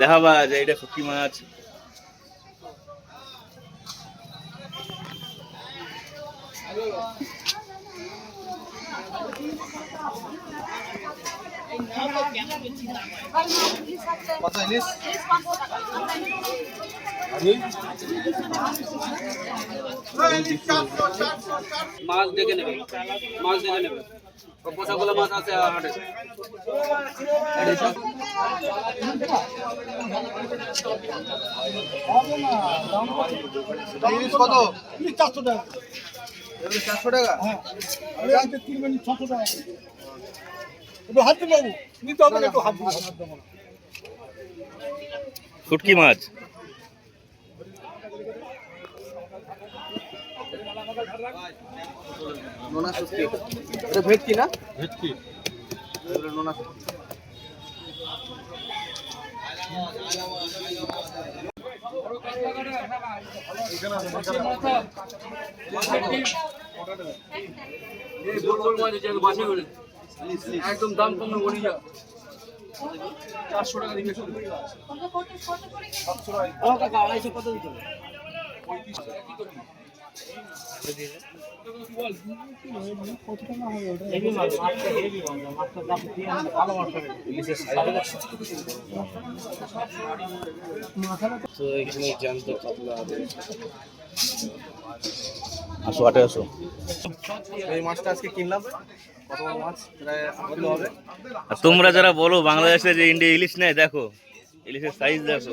দেখাবা যে এটা শুটকি মাছ কত ইলিশ মাছ দেখে নেবে মাছ দেখে নেবে। পোষাগুলো মাছ আছে হাটে। কত? চারশো টাকা। চারশো টাকা? মিনিট ছশো টাকা। একটু হাত দিন বাবু নিতে হবে না একটু হাত দিন। শুটকি মাছ। নোনা শুটকি এটা ভেটকি না? ভেটকি। নোনা একদম দাম কম বলি যা। চারশো টাকা দিবে কাকা আড়াইশো কত দিতে হবে? তো এখানে জ্যান্ত কাতলা আসো আটে আসো। এই মাছটা আজকে কিনলাম। কত বড় মাছ প্রায় আধ কিলো হবে। আর তোমরা যারা বলো বাংলাদেশে যে ইন্ডিয়া ইলিশ নেয় দেখো। ইলিশের সাইজ দেখো।